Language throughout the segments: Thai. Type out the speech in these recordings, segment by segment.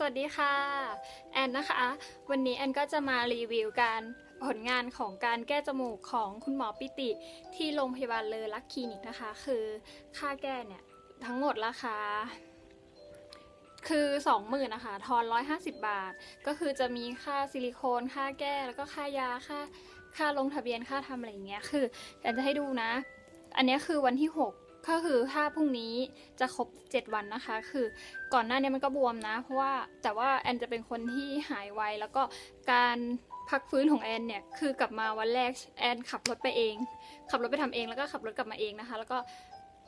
สวัสดีค่ะ แอนนะคะ วันนี้แอนก็จะมารีวิวการผลงานของการแก้จมูกของคุณหมอปิติ ที่โรงพยาบาลเลอรักคลินิกนะคะ คือค่าแก้เนี่ย ทั้งหมดราคาคือ 20,000นะคะทอน 150 บาท ก็คือจะมีค่าซิลิโคน ค่าแก้แล้วก็ค่ายาค่าค่าลงทะเบียนค่าทำอะไรอย่างเงี้ยคือแอนจะให้ดูนะ อันนี้คือวันที่ 6 ก็คือถ้าพรุ่งนี้จะครบ 7 วันนะคะ คือก่อนหน้านี้มันก็บวมนะ เพราะว่าแต่ว่าแอนจะเป็นคนที่หายไวแล้วก็การพักฟื้นของแอนเนี่ยคือกลับมาวันแรกแอนขับรถไปเอง ขับรถไปทำเองแล้วก็ขับรถกลับมาเองนะคะ แล้วก็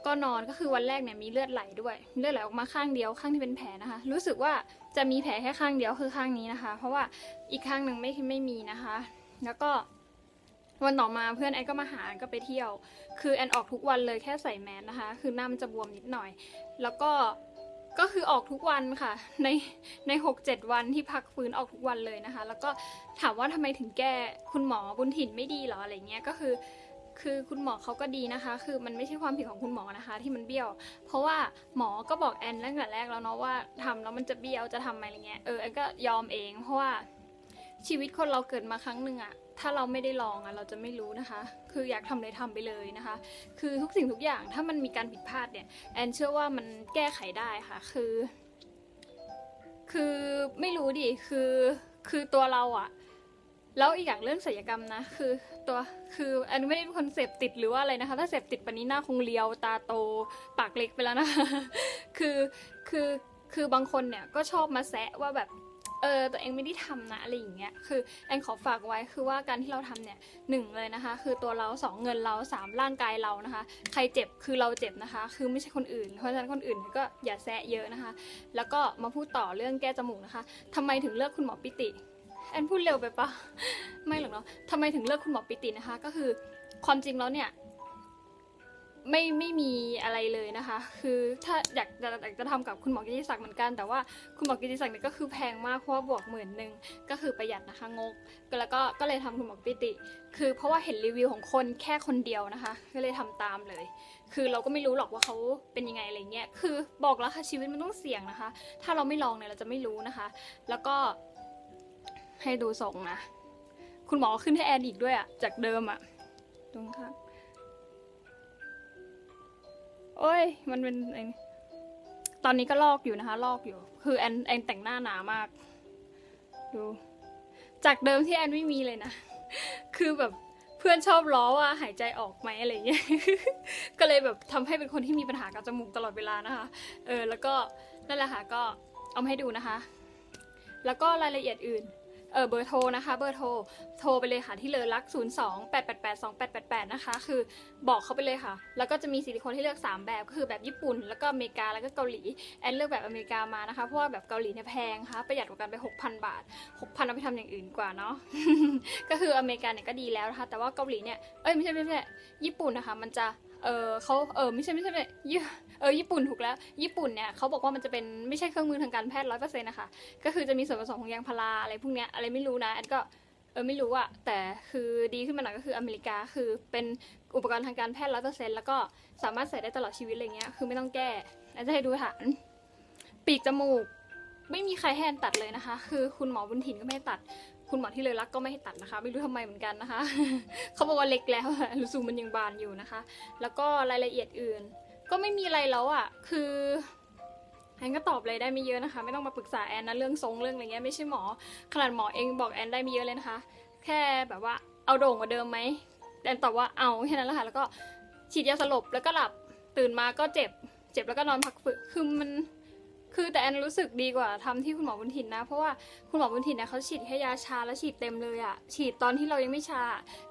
ก็นอนก็คือวันแรกเนี่ยมีเลือดไหลด้วย เลือดไหลออกมาข้างเดียวข้างที่เป็นแผลนะคะ รู้สึกว่าจะมีแผลแค่ข้างเดียวคือข้างนี้นะคะ เพราะว่าอีกข้างหนึ่งไม่ไม่มีนะคะ แล้วก็ วันต่อมาเพื่อนแอนก็มาหาแอนก็ไปเที่ยว คือแอนออกทุกวันเลยแค่ใส่แมสนะคะ คือหน้ามันจะบวมนิดหน่อย แล้วก็ก็คือออกทุกวันค่ะ ในในหกเจ็ดวันที่พักฟื้นออกทุกวันเลยนะคะ แล้วก็ถามว่าทำไมถึงแก้คุณหมอบุญถิ่นไม่ดีหรออะไรเงี้ยก็คือ คือคุณหมอเขาก็ดีนะคะ คือมันไม่ใช่ความผิดของคุณหมอนะคะที่มันเบี้ยว เพราะว่าหมอก็บอกแอนตั้งแต่แรกแล้วเนาะว่าทำแล้วมันจะเบี้ยวจะทำอะไรเงี้ยเออแอนก็ยอมเองเพราะว่า ชีวิตคนเราเกิดมาครั้งหนึ่งอะถ้าเราไม่ได้ลองอะเราจะไม่รู้นะคะ คืออยากทำเลยทำไปเลยนะคะ คือทุกสิ่งทุกอย่างถ้ามันมีการผิดพลาดเนี่ยแอนเชื่อว่ามันแก้ไขได้ค่ะ คือ คือไม่รู้ดิคือคือตัวเราอะแล้วอีกอย่างเรื่องศัลยกรรมนะคือตัวคือแอนไม่ได้เป็นคนเสพติดหรือว่าอะไรนะคะ ถ้าเสพติดปนนี้หน้าคงเลียวตาโตปากเล็กไปแล้วนะคะคือคือคือบางคนเนี่ยก็ชอบมาแซะว่าแบบ เออตัวเองไม่ได้ทำนะอะไรอย่างเงี้ยคือแอนขอฝากไว้คือว่าการที่เราทำเนี่ยหนึ่งเลยนะคะ คือตัวเราสองเงินเราสามร่างกายเรานะคะ ใครเจ็บคือเราเจ็บนะคะ คือไม่ใช่คนอื่น เพราะฉะนั้นคนอื่นก็อย่าแซะเยอะนะคะ แล้วก็มาพูดต่อเรื่องแก้จมูกนะคะทำไมถึงเลือกคุณหมอปิติแอนพูดเร็วไปปะไม่หรอกเนาะทำไมถึงเลือกคุณหมอปิตินะคะ ก็คือความจริงแล้วเนี่ย ไม่ไม่มีอะไรเลยนะคะ คือถ้าอยากอยากจะทำกับคุณหมอกิติศักดิ์เหมือนกัน แต่ว่าคุณหมอกิติศักดิ์เนี่ยก็คือแพงมากเพราะว่าบวกหมื่นหนึ่งก็คือประหยัดนะคะงกแล้วก็ก็เลยทำคุณหมอปิติ คือเพราะว่าเห็นรีวิวของคนแค่คนเดียวนะคะ ก็เลยทำตามเลย คือเราก็ไม่รู้หรอกว่าเขาเป็นยังไงอะไรเงี้ยคือบอกแล้วค่ะชีวิตมันต้องเสี่ยงนะคะ ถ้าเราไม่ลองเนี่ยเราจะไม่รู้นะคะ แล้วก็ให้ดูทรงนะคุณหมอขึ้นให้แอนอีกด้วยอะจากเดิมอะตรงข้าง โอ้ย มันเป็นไอตอนนี้ก็ลอกอยู่นะคะ ลอกอยู่ คือแอนแอนแต่งหน้าหนามาก ดู จากเดิมที่แอนไม่มีเลยนะ คือแบบเพื่อนชอบล้อว่าหายใจออกไหมอะไรเงี้ย ก็เลยแบบทำให้เป็นคนที่มีปัญหากับจมูกตลอดเวลานะคะ เออ แล้วก็นั่นแหละค่ะ ก็เอามาให้ดูนะคะ แล้วก็รายละเอียดอื่น เออเบอร์โทรนะคะ เบอร์โทรโทรไปเลยค่ะที่เลอรัก 0 2 8 8 8 2 8 8 8 นะคะ คือบอกเขาไปเลยค่ะ แล้วก็จะมีซิลิโคนให้เลือก 3 แบบก็คือแบบญี่ปุ่น แล้วก็อเมริกาแล้วก็เกาหลีแอนเลือกแบบอเมริกามานะคะ เพราะว่าแบบเกาหลีเนี่ยแพงค่ะประหยัดกว่ากันไป 6,000 บาท 6,000เอาไปทำอย่างอื่นกว่าเนาะก็คืออเมริกาเนี่ยก็ดีแล้วนะคะ แต่ว่าเกาหลีเนี่ยเอ้ยไม่ใช่ไม่ใช่ญี่ปุ่นนะคะ มันจะเออเขาเออไม่ใช่ไม่ใช่ไม่ใช่ยี่ เออญี่ปุ่นถูกแล้ว ญี่ปุ่นเนี่ยเขาบอกว่ามันจะเป็นไม่ใช่เครื่องมือทางการแพทย์ร้อยเปอร์เซ็นต์นะคะก็คือจะมีส่วนผสมของยางพาราอะไรพวกเนี้ยอะไรไม่รู้นะแอนก็เออไม่รู้อะแต่คือดีขึ้นมาหน่อยก็คืออเมริกาคือเป็นอุปกรณ์ทางการแพทย์ร้อยเปอร์เซ็นต์แล้วก็สามารถใส่ได้ตลอดชีวิตอะไรเงี้ยคือไม่ต้องแก้แอนจะให้ดูฐานปีกจมูกไม่มีใครให้แอนตัดเลยนะคะ คือคุณหมอบุญถิ่นก็ไม่ให้ตัด คุณหมอที่เลยรักก็ไม่ให้ตัดนะคะ ไม่รู้ทำไมเหมือนกันนะคะ เขาบอกว่าเล็กแล้วรู้สึกมันยังบานอยู่นะคะ แล้วก็รายละเอียดอื่น ก็ไม่มีอะไรแล้วอะ่ะ คือแอนก็ตอบเลยได้ไม่เยอะนะคะ ไม่ต้องมาปรึกษาแอนนะเรื่องทรงเรื่องอะไรเงี้ยไม่ใช่หมอขนาดหมอเองบอกแอนได้ไม่เยอะเลยนะคะ แค่แบบว่าเอาโด่งกว่าเดิมไหมแอนตอบว่าเอาแค่นั้นแหละค่ะแล้วก็ฉีดยาสลบแล้วก็หลับตื่นมาก็เจ็บ เจ็บแล้วก็นอนพักฟื้นคือมันคือแต่แอนรู้สึกดีกว่าทำที่คุณหมอบุญถิ่นนะ เพราะว่าคุณหมอบุญถิ่นเนี่ยเขาฉีดแค่ยาชาแล้วฉีดเต็มเลยอะฉีดตอนที่เรายังไม่ชา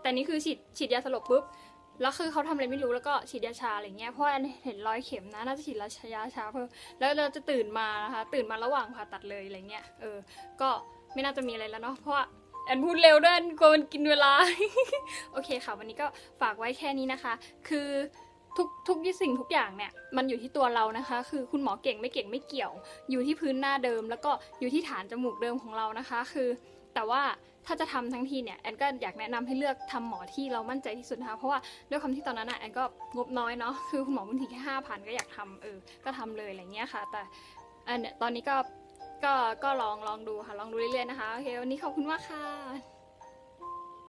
แต่นี่คือฉีดฉีดยาสลบปุ๊บ แล้วคือเขาทำอะไรไม่รู้แล้วก็ฉีดยาชาอะไรเงี้ยเพราะแอนเห็นรอยเข็มนะน่าจะฉีดยาชาเพิ่มแล้วเราจะตื่นมานะคะตื่นมาระหว่างผ่าตัดเลยอะไรเงี้ยเออก็ไม่น่าจะมีอะไรแล้วเนาะเพราะแอนพูดเร็วด้วยกลัวมันกินเวลา โอเคค่ะ วันนี้ก็ฝากไว้แค่นี้นะคะ คือ ทุกทุกสิ่งทุกอย่างเนี่ยมันอยู่ที่ตัวเรานะคะ คือคุณหมอเก่งไม่เก่งไม่เกี่ยว อยู่ที่พื้นหน้าเดิม แล้วก็อยู่ที่ฐานจมูกเดิมของเรานะคะ คือ แต่ว่าถ้าจะทำทั้งทีเนี่ยแอนก็อยากแนะนำให้เลือกทำหมอที่เรามั่นใจที่สุดนะคะเพราะว่าด้วยความที่ตอนนั้นอะแอนก็งบน้อยเนาะคือคุณหมอบุญทีแค่ห้าพันก็อยากทำเออก็ทำเลยอะไรเงี้ยค่ะ แต่อันเนี่ยตอนนี้ก็ก็ก็ลองลองดูค่ะลองดูเรื่อยๆนะคะโอเควันนี้ขอบคุณมากค่ะ